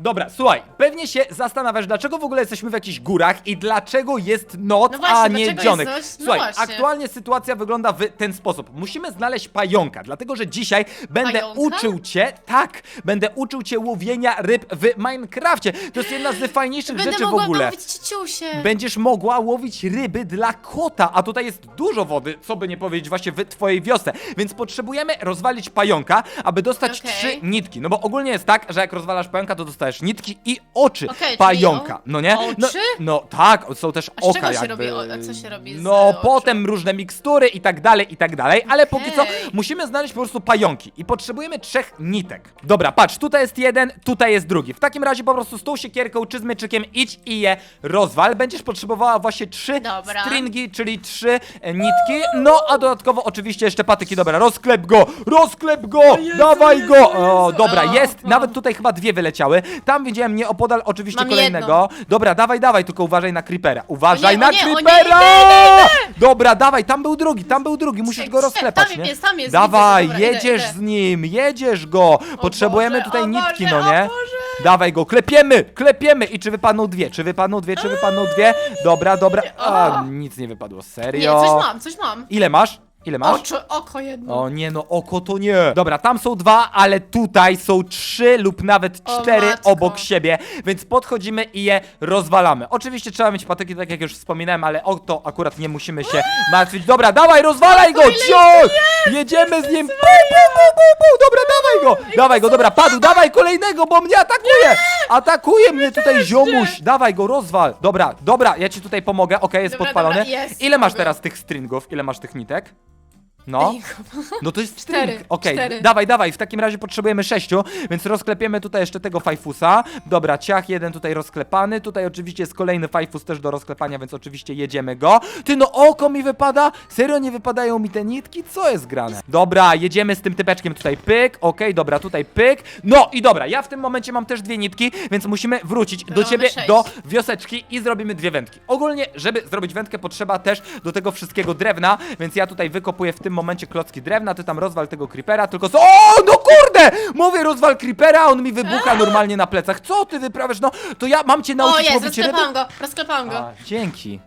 Dobra, słuchaj, pewnie się zastanawiasz, dlaczego w ogóle jesteśmy w jakichś górach i dlaczego jest noc, No właśnie, a nie dlaczego dzionek. jest noc? No Słuchaj, właśnie. aktualnie sytuacja wygląda w ten sposób. Musimy znaleźć pająka, dlatego że dzisiaj będę Pająka? uczył cię, tak, będę uczył cię łowienia ryb w Minecrafcie. To jest jedna z fajniejszych Będę rzeczy w mogła ogóle. łowić ciusie. Będziesz mogła łowić ryby dla kota, a tutaj jest dużo wody, co by nie powiedzieć właśnie w twojej wiosce. Więc potrzebujemy rozwalić pająka, aby dostać Okej. trzy nitki. No bo ogólnie jest tak, że jak rozwalasz pająka, to dostajesz nitki i oczy Okej, czyli pająka. o- No nie? No, oczy? no tak, są też A z oka czego się jakby. robi o- co się robi z, No oczu? potem różne mikstury i tak dalej, i tak dalej, ale póki co Okej. musimy znaleźć po prostu pająki i potrzebujemy trzech nitek. Dobra, patrz, tutaj jest jeden, tutaj jest drugi. W takim razie po prostu z tą siekierką czy z mieczykiem idź i je rozwal. Będziesz potrzebowała właśnie trzy Dobra. stringi, czyli trzy e, nitki. No, a dodatkowo oczywiście jeszcze patyki. Dobra, rozklep go, rozklep go, Jezu, dawaj Jezu, go. O, dobra, O, jest. o. Nawet tutaj chyba dwie wyleciały. Tam widziałem nieopodal oczywiście Mam kolejnego. Dobra, dawaj, dawaj, tylko uważaj na creepera. Uważaj O nie, na o nie, o nie, creepera! Dobra, dawaj, tam był drugi, tam był drugi, musisz go rozklepać, tam nie? jest, tam jest, Dawaj, widzę dobra, jedziesz idę, idę. z nim, jedziesz go. Potrzebujemy Boże, tutaj o nitki, Boże, no nie? o Boże. Dawaj go, klepiemy, klepiemy. I czy wypadną dwie, czy wypadną dwie, czy wypadną dwie? Dobra, dobra. A, nic nie wypadło, Nie, serio. coś mam, coś mam. Ile masz? Ile masz? Oczy, oko jedno. O nie, no oko to nie. Dobra, tam są dwa, ale tutaj są trzy lub nawet O cztery matko. obok siebie, więc podchodzimy i je rozwalamy. Oczywiście trzeba mieć patyki, tak jak już wspominałem, ale o to akurat nie musimy się martwić. Dobra, dawaj, rozwalaj go, ciąg! Jedziemy z nim. Pu, pu, pu, pu, pu. Dobra, dawaj go, dawaj go, dobra, padł, dawaj kolejnego, bo mnie atakuje. Atakuje mnie tutaj ziomuś. Dawaj go, rozwal. Dobra, dobra, ja ci tutaj pomogę. Okej, jest Dobra, podpalony. dobra, jest, Ile masz teraz tych stringów? Ile masz tych nitek? No. No to jest Cztery, string. Okej, cztery. dawaj, dawaj, w takim razie potrzebujemy sześciu, więc rozklepiemy tutaj jeszcze tego fajfusa. Dobra, ciach jeden tutaj rozklepany, tutaj oczywiście jest kolejny fajfus też do rozklepania, więc oczywiście jedziemy go. Ty no oko mi wypada? Serio nie wypadają mi te nitki? Co jest grane? Dobra, jedziemy z tym typeczkiem tutaj pyk, okej, dobra, tutaj pyk. No i dobra, ja w tym momencie mam też dwie nitki, więc musimy wrócić do mamy ciebie, sześć. do wioseczki i zrobimy dwie wędki. Ogólnie, żeby zrobić wędkę, potrzeba też do tego wszystkiego drewna, więc ja tutaj wykopuję w tym momencie klocki drewna, ty tam rozwal tego creepera, tylko co? O, no kurde! Mówię rozwal creepera, on mi wybucha normalnie na plecach. Co ty wyprawiasz? No, to ja mam cię O, nauczyć jest, ryby? rozklepałam go, rozklepałam go. A, dzięki.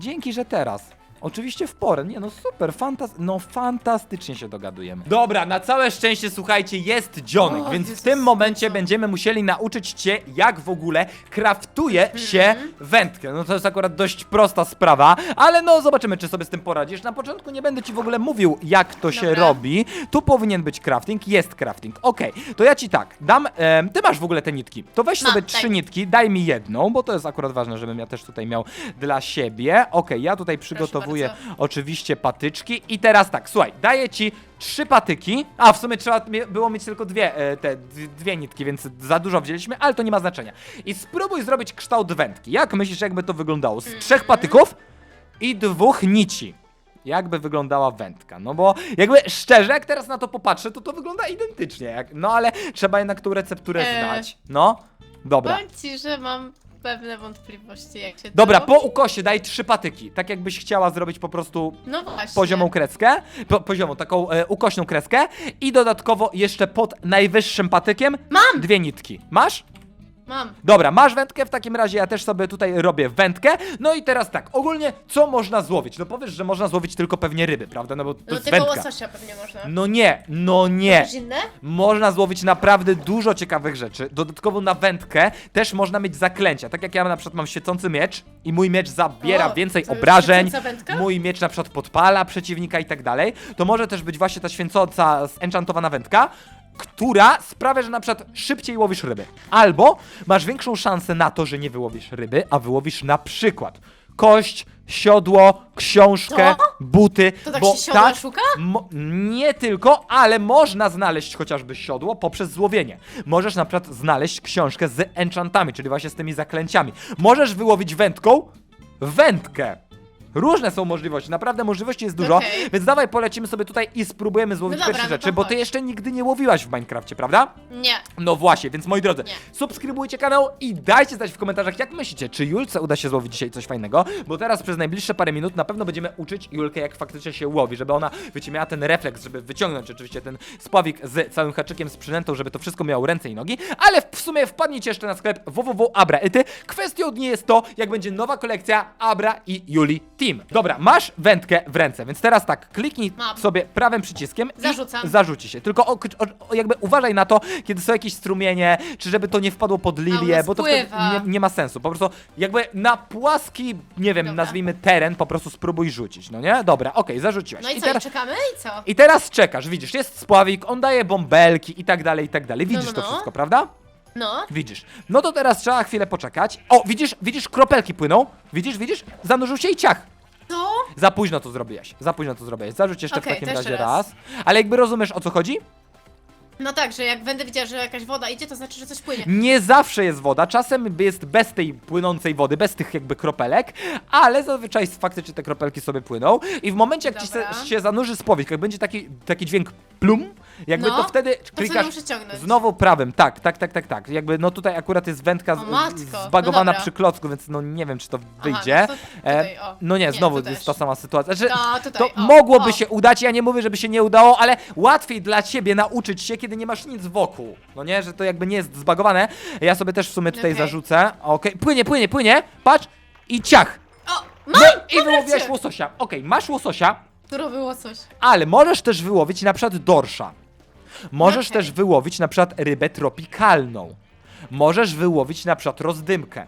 Dzięki, że teraz. Oczywiście w porę. Nie no super, fantas no fantastycznie się dogadujemy. Dobra, na całe szczęście słuchajcie, jest dzionek, O, więc w Jezus, tym momencie będziemy musieli nauczyć cię, jak w ogóle kraftuje się Mhm. wędkę. No to jest akurat dość prosta sprawa, ale no zobaczymy, czy sobie z tym poradzisz. Na początku nie będę ci w ogóle mówił, jak to się Dobra. robi. Tu powinien być crafting, jest crafting. Okej, to ja ci tak, dam, em, ty masz w ogóle te nitki. To weź Mam, sobie daj trzy nitki, daj mi jedną, bo to jest akurat ważne, żebym ja też tutaj miał dla siebie. Okej, ja tutaj przygotowuję bardzo. oczywiście patyczki i teraz tak, słuchaj, daję ci trzy patyki, a w sumie trzeba było mieć tylko dwie, e, te dwie nitki, więc za dużo wzięliśmy, ale to nie ma znaczenia. I spróbuj zrobić kształt wędki. Jak myślisz, jakby to wyglądało? Z trzech Mhm. patyków i dwóch nici. Jakby wyglądała wędka? No bo jakby szczerze, jak teraz na to popatrzę, to to wygląda identycznie. Jak, no ale trzeba jednak tą recepturę Eee. znać. No, dobra. Powiem ci, że mam pewne wątpliwości, jak się Dobra, po ukosie daj trzy patyki. Tak jakbyś chciała zrobić po prostu No właśnie. poziomą kreskę, po, poziomą, taką e, ukośną kreskę i dodatkowo jeszcze pod najwyższym patykiem Mam! dwie nitki. Masz? Mam. Dobra, masz wędkę, w takim razie ja też sobie tutaj robię wędkę. No i teraz tak, ogólnie co można złowić? No powiesz, że można złowić tylko pewnie ryby, prawda? No bo to No jest tylko wędka. łososia pewnie można. No nie, no nie. Coś inne? Można złowić naprawdę dużo ciekawych rzeczy. Dodatkowo na wędkę też można mieć zaklęcia. Tak jak ja na przykład mam świecący miecz i mój miecz zabiera O, więcej to obrażeń. świecąca wędka? Mój miecz na przykład podpala przeciwnika i tak dalej. To może też być właśnie ta święcąca, zenchantowana wędka, która sprawia, że na przykład szybciej łowisz ryby. Albo masz większą szansę na to, że nie wyłowisz ryby, a wyłowisz na przykład kość, siodło, książkę, Co? buty. To tak bo się siodła szuka? Mo- nie tylko, ale można znaleźć chociażby siodło poprzez złowienie. Możesz na przykład znaleźć książkę z enchantami, czyli właśnie z tymi zaklęciami. Możesz wyłowić wędką wędkę. Różne są możliwości, naprawdę możliwości jest dużo, Okej. więc dawaj polecimy sobie tutaj i spróbujemy złowić No dobra, pierwsze no rzeczy, bo ty chodź. jeszcze nigdy nie łowiłaś w Minecrafcie, prawda? Nie. No właśnie, więc moi drodzy, Nie. subskrybujcie kanał i dajcie znać w komentarzach, jak myślicie, czy Julce uda się złowić dzisiaj coś fajnego, bo teraz przez najbliższe parę minut na pewno będziemy uczyć Julkę, jak faktycznie się łowi, żeby ona, wiecie, miała ten refleks, żeby wyciągnąć oczywiście ten spławik z całym haczykiem, z przynętą, żeby to wszystko miało ręce i nogi, ale w sumie wpadnijcie jeszcze na sklep www.abraety. Kwestią dnia jest to, jak będzie nowa kolekcja Abra i Juli Team. Dobra, masz wędkę w ręce, więc teraz tak, kliknij Mam. sobie prawym przyciskiem Zarzucam. i zarzuci się. Tylko o, o, o, jakby uważaj na to, kiedy są jakieś strumienie, czy żeby to nie wpadło pod lilię, ona bo to wtedy spływa. nie, nie ma sensu. Po prostu jakby na płaski, nie wiem, Dobra. nazwijmy teren, po prostu spróbuj rzucić, no nie? Dobra, okej, zarzuciłaś. No i I co, teraz, i czekamy? I co? I teraz czekasz, widzisz, jest spławik, on daje bąbelki i tak dalej, i tak dalej. Widzisz no, to no. wszystko, prawda? No. Widzisz. No to teraz trzeba chwilę poczekać. O, widzisz, widzisz, kropelki płyną. Widzisz, widzisz? Zanurzył się i ciach. Co? Za późno to zrobiłeś. Za późno to zrobiłeś. Zarzuć jeszcze Okej, w takim razie raz. raz. Ale jakby rozumiesz o co chodzi? No tak, że jak będę widziała, że jakaś woda idzie, to znaczy, że coś płynie. Nie zawsze jest woda, czasem jest bez tej płynącej wody, bez tych jakby kropelek, ale zazwyczaj faktycznie te kropelki sobie płyną i w momencie jak ci Dobra. se, się zanurzy spowik, jak będzie taki, taki dźwięk plum, jakby No, to wtedy To klikasz muszę ciągnąć? znowu prawym, tak, tak, tak, tak, tak, jakby no tutaj akurat jest wędka z, O matko, zbagowana no dobra. przy klocku, więc no nie wiem czy to Aha, wyjdzie. no to tutaj, o. no nie, znowu jest też. ta sama sytuacja. Znaczy, No, tutaj, to o, mogłoby o. się udać, ja nie mówię, żeby się nie udało, ale łatwiej dla ciebie nauczyć się, kiedy nie masz nic wokół. No nie, że to jakby nie jest zbagowane. Ja sobie też w sumie tutaj Okej. zarzucę. Okej, płynie, płynie, płynie. Patrz i ciach. O, mam! No i rację. łososia. Okej, masz łososia, Którą było coś. ale możesz też wyłowić na przykład dorsza. Możesz Okej. też wyłowić na przykład rybę tropikalną. Możesz wyłowić na przykład rozdymkę.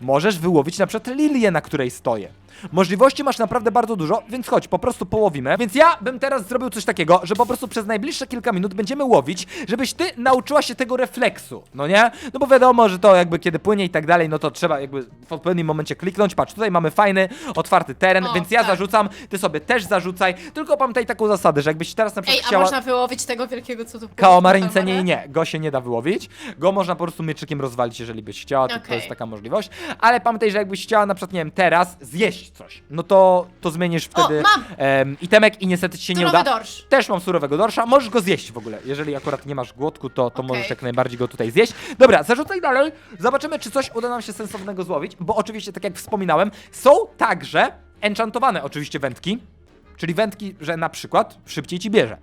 Możesz wyłowić na przykład lilię, na której stoję. Możliwości masz naprawdę bardzo dużo, więc chodź, po prostu połowimy. Więc ja bym teraz zrobił coś takiego, że po prostu przez najbliższe kilka minut będziemy łowić, żebyś ty nauczyła się tego refleksu, no nie? No bo wiadomo, że to jakby kiedy płynie i tak dalej, no to trzeba jakby w odpowiednim momencie kliknąć. Patrz, tutaj mamy fajny, otwarty teren, O, więc ja tak. zarzucam, ty sobie też zarzucaj. Tylko pamiętaj taką zasadę, że jakbyś teraz na przykład Ej, a chciała... można wyłowić tego wielkiego cudu? Kałamarynce nie, nie, go się nie da wyłowić. Go można po prostu mieczykiem rozwalić, jeżeli byś chciała, to, to Okej. jest taka możliwość. Ale pamiętaj, że jakbyś chciała na przykład, nie wiem, teraz zjeść coś, no to, to zmienisz wtedy mam! em, itemek i niestety ci się nie Surowy uda. dorsz. Też mam surowego dorsza, możesz go zjeść w ogóle. Jeżeli akurat nie masz głodku, to, to Okej. możesz jak najbardziej go tutaj zjeść. Dobra, zarzucaj dalej. Zobaczymy, czy coś uda nam się sensownego złowić, bo oczywiście, tak jak wspominałem, są także enchantowane oczywiście wędki. Czyli wędki, że na przykład szybciej ci bierze.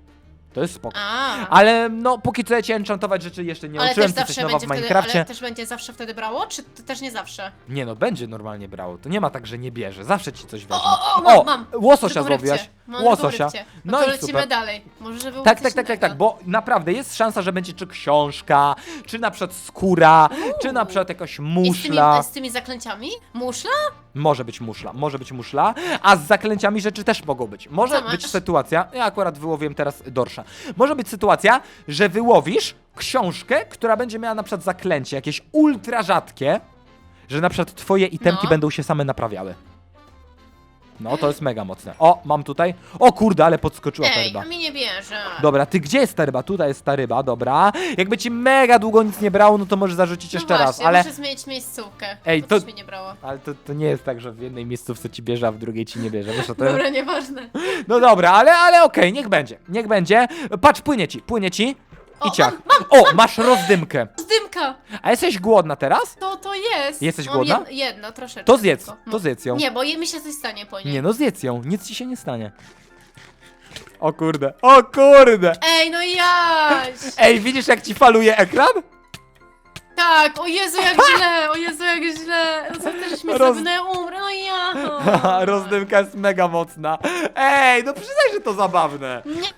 To jest spoko. A. Ale no, póki co ja cię enchantować rzeczy jeszcze nie Ale też ty jesteś zawsze nowa w będzie wtedy, Minecrafcie. ale też będzie zawsze wtedy brało, czy to też nie zawsze? Nie no, będzie normalnie brało. To nie ma tak, że nie bierze. Zawsze ci coś weźmie. O, mam, mam. łososia rybcie. Mam Łososia. No, No to i lecimy super. dalej. Może żeby Tak, tak, tak, tak, tak, bo naprawdę jest szansa, że będzie czy książka, czy na przykład skóra, czy na przykład jakaś I z tymi, muszla. z tymi zaklęciami? Muszla? Może być muszla, może być muszla, a z zaklęciami rzeczy też mogą być. Może Co masz? być sytuacja, ja akurat wyłowiłem teraz dorsza. Może być sytuacja, że wyłowisz książkę, która będzie miała na przykład zaklęcie, jakieś ultra rzadkie, że na przykład twoje itemki No. będą się same naprawiały. No, to jest mega mocne. O, mam tutaj. O kurde, ale podskoczyła ta Ej, ryba. a mi nie bierze. Dobra, ty gdzie jest ta ryba? Tutaj jest ta ryba, dobra. Jakby ci mega długo nic nie brało, no to możesz zarzucić no jeszcze właśnie, raz, ale... muszę zmienić miejscówkę. Ej, to to- też mi nie brało. Ale to, to nie jest tak, że w jednej miejscówce ci bierze, a w drugiej ci nie bierze. Wiesz o tym? Dobra, nieważne. No dobra, ale, ale okej, niech będzie, niech będzie. Patrz, płynie ci, płynie ci i ciach. o, masz rozdymkę. Zdymka! A jesteś głodna teraz? To, to jest. Jesteś Mam głodna? Jed, jedno, troszeczkę. To zjedz, tylko. to zjedz ją. Nie, bo je- mi się coś stanie po niej. Nie no, zjedz ją, nic ci się nie stanie. O kurde, o kurde. Ej, no jaś! Ej, widzisz jak ci faluje ekran? Tak, o Jezu, jak źle, o Jezu, jak źle. No co mi Roz- Roz... ja umrę, no ja. Rozdymka jest mega mocna. Ej, no przyznaj, że to zabawne. Nie.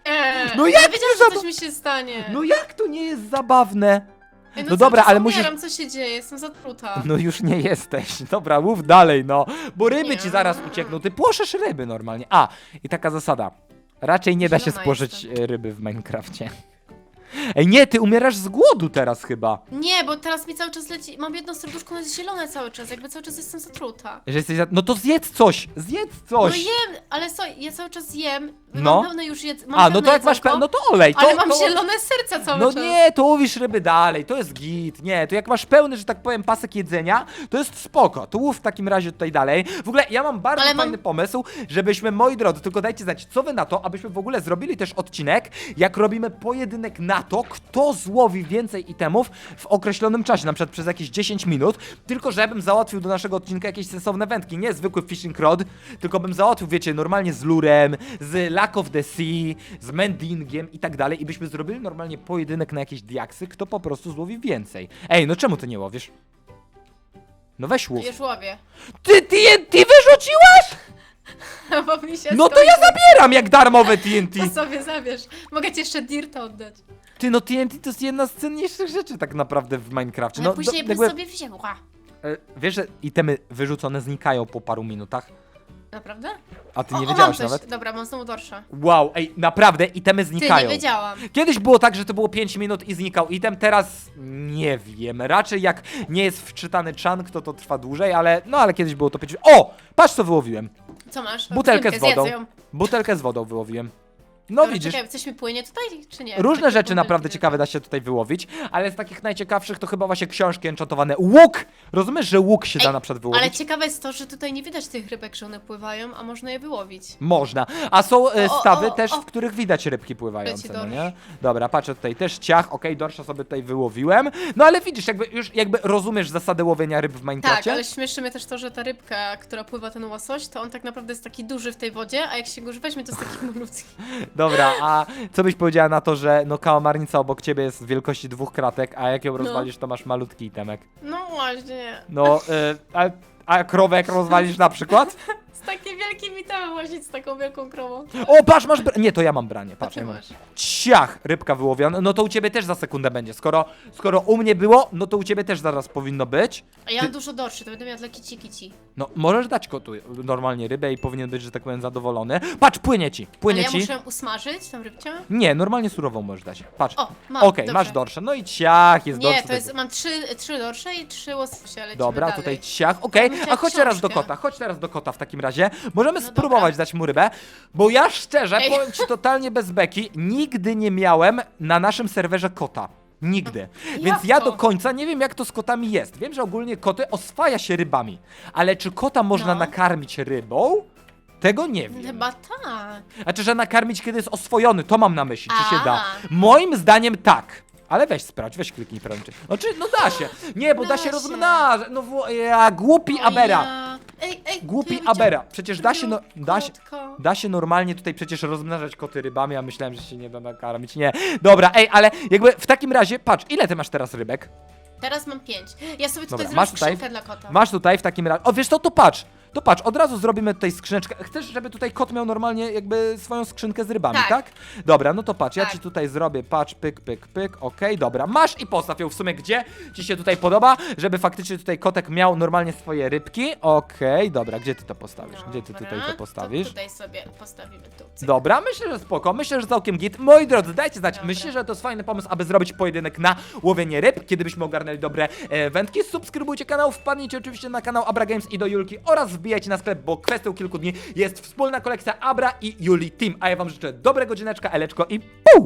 No ja jak wiedziałam, nie że zaba- coś mi się stanie. No jak to nie jest zabawne? Ej, no cały dobra, czas ale umieram, musisz- co się dzieje, jestem zatruta. No już nie jesteś. Dobra, mów dalej, no. Bo ryby ci zaraz uciekną. Ty płoszesz ryby normalnie. A, i taka zasada. Raczej nie da się Zielona spłoszyć e, ryby w Minecrafcie. Ej, nie, ty umierasz z głodu teraz chyba. Nie, bo teraz mi cały czas leci. Mam jedno serduszko, ono jest zielone cały czas, jakby cały czas jestem zatruta. Że jesteś za... No to zjedz coś, zjedz No coś. jem, ale co, ja cały czas jem. No. Mam pełne już jedz... mam A, no pełne to jak masz jedzonko, pe... no to olej, to, Ale mam to... zielone serca cały No czas. nie, to łowisz ryby dalej, to jest git. Nie, to jak masz pełny, że tak powiem, pasek jedzenia, to jest spoko. To łów w takim razie tutaj dalej. W ogóle ja mam bardzo Ale mam- fajny pomysł, żebyśmy, moi drodzy, tylko dajcie znać, co wy na to, abyśmy w ogóle zrobili też odcinek, jak robimy pojedynek na to, kto złowi więcej itemów w określonym czasie, na przykład przez jakieś 10 minut, tylko żebym załatwił do naszego odcinka jakieś sensowne wędki, nie zwykły fishing rod, tylko bym załatwił, wiecie, normalnie z lurem, z Lack of the Sea, z mendingiem i tak dalej i byśmy zrobili normalnie pojedynek na jakieś diaksy, kto po prostu złowi więcej. Ej, no czemu ty nie łowisz? No weź łów. Już łowię. Ty TNT wyrzuciłaś? Bo mi się No to ja zabieram jak darmowe TNT. To sobie zabierz. Mogę ci jeszcze dirta oddać. Ty, no TNT to jest jedna z cenniejszych rzeczy tak naprawdę w Minecrafcie. Ale No, później do- bym jakby, sobie wzięła. e, Wiesz, że itemy wyrzucone znikają po paru minutach? Naprawdę? A ty nie mam wiedziałaś coś. nawet? Dobra, mam znowu dorsza. Wow, ej, naprawdę, itemy Ty, znikają. nie wiedziałam. Kiedyś było tak, że to było 5 minut i znikał item, teraz nie wiem. Raczej jak nie jest wczytany chunk, to to trwa dłużej, ale no ale kiedyś było to 5 O! Patrz co wyłowiłem. Co masz? Butelkę z Skrzynkę, wodą. zjedz ją. Butelkę z wodą wyłowiłem. No Dobra, widzisz. Czekaj, coś mi płynie tutaj, czy nie? Różne Takie rzeczy naprawdę ciekawe da się tutaj wyłowić, ale z takich najciekawszych to chyba właśnie książki enchantowane. Łuk! Rozumiesz, że łuk się da Ej, na przykład wyłowić? Ale ciekawe jest to, że tutaj nie widać tych rybek, że one pływają, a można je wyłowić. Można. A są e, O, o, stawy o, też, o. w których widać rybki pływające, Leci no dorsz. nie? Dobra, patrzę tutaj też ciach, okej, dorsza sobie tutaj wyłowiłem. No ale widzisz, jakby już jakby rozumiesz zasadę łowienia ryb w Tak, Minecrafcie? ale śmieszy mnie też to, że ta rybka, która pływa ten łosoś, to on tak naprawdę jest taki duży w tej wodzie, a jak się go już weźmie, to jest taki malutki. Dobra, a co byś powiedziała na to, że no kałamarnica obok ciebie jest wielkości dwóch kratek, a jak ją No. rozwalisz, to masz malutki itemek. No właśnie. No, y, a, a krowę jak rozwalisz na przykład? Z takim wielkim witamem łazić z taką wielką krową. O, patrz, masz bra- Nie, to ja mam branie, patrz. ty ja mam. masz. Ciach, rybka wyłowiona. No to u ciebie też za sekundę będzie. Skoro, skoro u mnie było, no to u ciebie też zaraz powinno być. A ja Ty- mam dużo dorszy, to będę miała dla kici kici. No, możesz dać kotu normalnie rybę i powinien być, że tak powiem, zadowolony. Patrz, płynie ci, Ale płynie ja ci. muszę ją usmażyć, tą rybcię? Nie, normalnie surową możesz dać. Patrz. O, mam, Okej, dobrze. masz dorsze. No i ciach, jest dorsze. Nie, to jest, mam trzy, trzy dorsze i trzy łososie, lecimy Dobra, dalej. tutaj ciach, okej. bym A chciała chodź teraz do książkę. kota, chodź teraz do kota w takim razie. Możemy No spróbować dobra. dać mu rybę, bo ja szczerze, Ej. powiem ci totalnie bez beki, nigdy nie miałem na naszym serwerze kota. Nigdy. Więc ja to? do końca nie wiem, jak to z kotami jest. Wiem, że ogólnie koty oswaja się rybami, ale czy kota można No. nakarmić rybą? Tego nie wiem. Chyba tak. Znaczy, że nakarmić, kiedy jest oswojony, to mam na myśli, czy się A. da. Moim zdaniem tak. Ale weź sprawdź, weź kliknij prędzej. No czy, no da się. Nie, bo da, Da się się. rozmnażać. No wo- ja, głupi O Abera. Ja... Ej, ej, Głupi Abera. Przecież da się, no, da się, da się normalnie tutaj przecież rozmnażać koty rybami, a myślałem, że się nie da nakarmić. Nie. Dobra, ej, ale jakby w takim razie, patrz, ile ty masz teraz rybek? Teraz mam pięć. Ja sobie tutaj Dobra, zrobię masz tutaj- skrzynkę dla kota. Masz tutaj w takim razie. O, wiesz to, to patrz. To patrz, od razu zrobimy tutaj skrzyneczkę. Chcesz, żeby tutaj kot miał normalnie jakby swoją skrzynkę z rybami, tak? Tak. Dobra, no to patrz, ja Tak. ci tutaj zrobię, patrz, pyk, pyk, pyk, okej, dobra, masz i postaw ją w sumie gdzie ci się tutaj podoba, żeby faktycznie tutaj kotek miał normalnie swoje rybki. Okej, dobra, gdzie ty to postawisz? Gdzie ty tutaj to postawisz? To tutaj sobie postawimy tu. cyk. Dobra, myślę, że spoko, myślę, że całkiem git. Moi drodzy, dajcie znać, Dobra. myślę, że to jest fajny pomysł, aby zrobić pojedynek na łowienie ryb, kiedy byśmy ogarnęli dobre e, wędki. Subskrybujcie kanał, wpadnijcie oczywiście na kanał Abra Games i do Julki oraz wbijajcie na sklep, bo kwestią kilku dni jest wspólna kolekcja Abra i Juli Team. A ja wam życzę dobrego dzineczka, Eleczko i